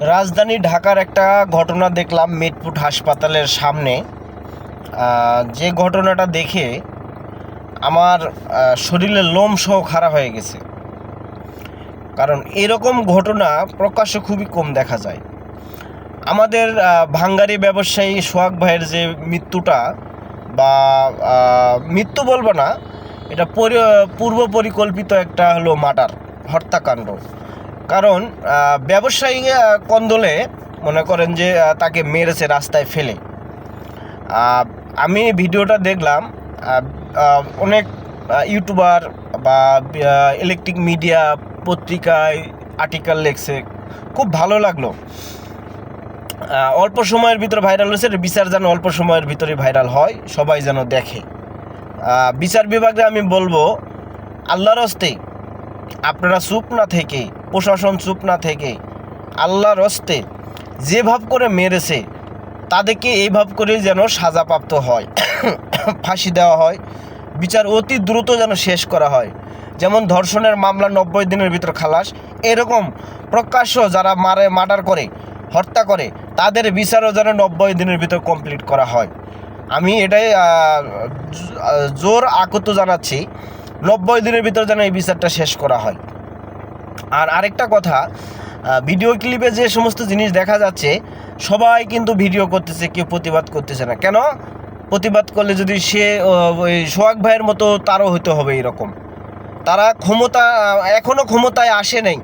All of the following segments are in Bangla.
রাজধানী ঢাকার একটা ঘটনা দেখলাম মিটপুট হাসপাতালের সামনে। যে ঘটনাটা দেখে আমার আহ, শরীরের লোম সহ খারাপ হয়ে গেছে। কারণ এরকম ঘটনা প্রকাশ্যে খুবই কম দেখা যায়। আমাদের ভাঙ্গারি ব্যবসায়ী সোহাগ ভাইয়ের যে মৃত্যুটা বা মৃত্যু বলব না এটা পরি- পূর্ব পরিকল্পিত একটা হলো মার্ডার হত্যাকাণ্ড। কারণ ব্যবসায়ী কন্দলে মনে করেন যে তাকে মেরেছে রাস্তায় ফেলে। আমি ভিডিওটা দেখলাম অনেক ইউটিউবার বা ইলেকট্রিক মিডিয়া পত্রিকায় আর্টিকেল লেখছে। খুব ভালো লাগল। অল্প সময়ের ভিতরে ভাইরাল হয়েছে বিচার যেন অল্প সময়ের ভিতরে ভাইরাল হয়, সবাই যেন দেখে। বিচার বিভাগে আমি বলব, আল্লাহর হস্তে আপনারা চুপ না থেকে, প্রশাসন চুপ না থেকে, আল্লাহর হস্তে যে ভাব করে মেরেছে, তাদেরকে এই ভাব করে যেন সাজাপ্রাপ্ত হয়, ফাঁসি দেওয়া হয়, বিচার অতি দ্রুত যেন শেষ করা হয়। যেমন ধর্ষণের মামলা নব্বই দিনের ভিতর খালাস, এরকম প্রকাশ্য যারা মারে, মার্ডার করে, হত্যা করে, তাদের বিচারও যেন নব্বই দিনের ভিতর কমপ্লিট করা হয়। আমি এটাই জোর আকত জানাচ্ছি। নব্বই দিনের ভিতর যেন এই বিচারটা শেষ করা হয়। আর আরেকটা কথা ভিডিও ক্লিপে যে সমস্ত জিনিস দেখা যাচ্ছে, সবাই কিন্তু ভিডিও করতেছে, কেউ প্রতিবাদ করতেছে না। কেন? প্রতিবাদ করলে যদি সে ওই সোহাগ ভাইয়ের মতো তারও হতে হবে এরকম। তারা ক্ষমতা এখনও ক্ষমতায় আসে নাই।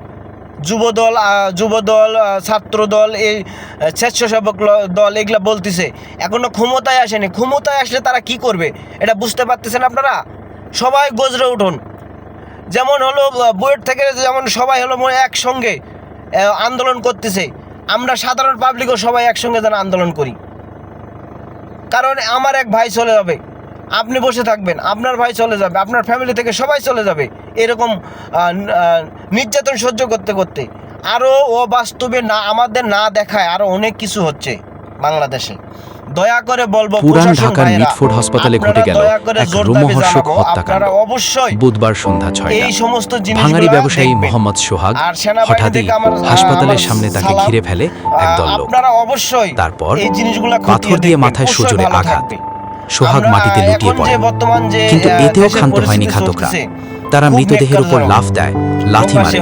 যুবদল যুবদল ছাত্রদল, এই স্বেচ্ছাসেবক দল এগুলা বলতেছে এখনও ক্ষমতায় আসেনি ক্ষমতায় আসলে তারা কি করবে? এটা বুঝতে পারতেছেন আপনারা? সবাই গজরে উঠুন। যেমন হলো বুয়েট থেকে যেমন সবাই হলো একসঙ্গে আন্দোলন করতেছে, আমরা সাধারণ পাবলিকও সবাই একসঙ্গে যেন আন্দোলন করি। কারণ আমার এক ভাই চলে যাবে, আপনি বসে থাকবেন, আপনার ভাই চলে যাবে, আপনার ফ্যামিলি থেকে সবাই চলে যাবে, এরকম নির্যাতন সহ্য করতে করতে। আরও ও বাস্তবে না আমাদের না দেখায় আরও অনেক কিছু হচ্ছে বাংলাদেশে। দয়া করে বলব পুরান ঢাকার মিটফোর্ড হাসপাতালে ঘটে গেল এক রোমহর্ষক হত্যাকাণ্ড। অবশ্যই বুধবার সন্ধ্যা ছয়টা। ভাঙারি ব্যবসায়ী মোহাম্মদ সোহাগ হঠাৎই হাসপাতালের সামনে তাকে ঘিরে ফেলে একদল লোক। আপনারা অবশ্যই তারপর এই জিনিসগুলো পাথর দিয়ে মাথায় সজোরে আঘাত। সোহাগ মাটিতে লুটিয়ে পড়ে। কিন্তু এতেও ক্ষান্ত হয়নি ঘাতকরা তারা মৃতদেহের উপর লাফ দেয় লাথি মারে।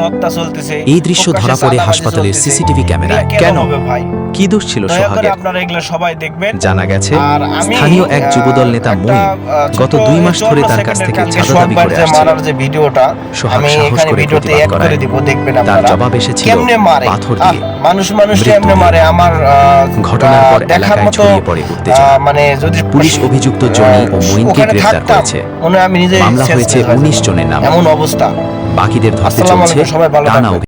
এই দৃশ্য ধরা পড়ে হাসপাতালের সিসিটিভি ক্যামেরায়। কেন? ভাই। কি দোষ ছিল সোহাগের আপনারা এগুলো সবাই দেখবেন জানা গেছে আর আমি, স্থানীয় এক যুবদল নেতা মই গত দুই মাস ধরে তার কাছ থেকে চাঁদা দাবি করে সোমবার যে ভিডিওটা সোহাগ আমি সাহস এখানে করে ভিডিওতে প্রতিবাদ করে করায়। দিব দেখবেন তার জবাব এসেছিল পাথর দিয়ে মানুষ মানুষ কেমনে মারে আমার ঘটনার পর এলাকায় ছড়িয়ে পড়ে উত্তেজনা। মানে যদি পুলিশ অভিযুক্ত জনি ও ওখানে গ্রেফতার করেছে। আমি নিজে মামলা হয়েছে 19 জনের নামে। এমন অবস্থা বাকিদের ধরতে চলছে টানা।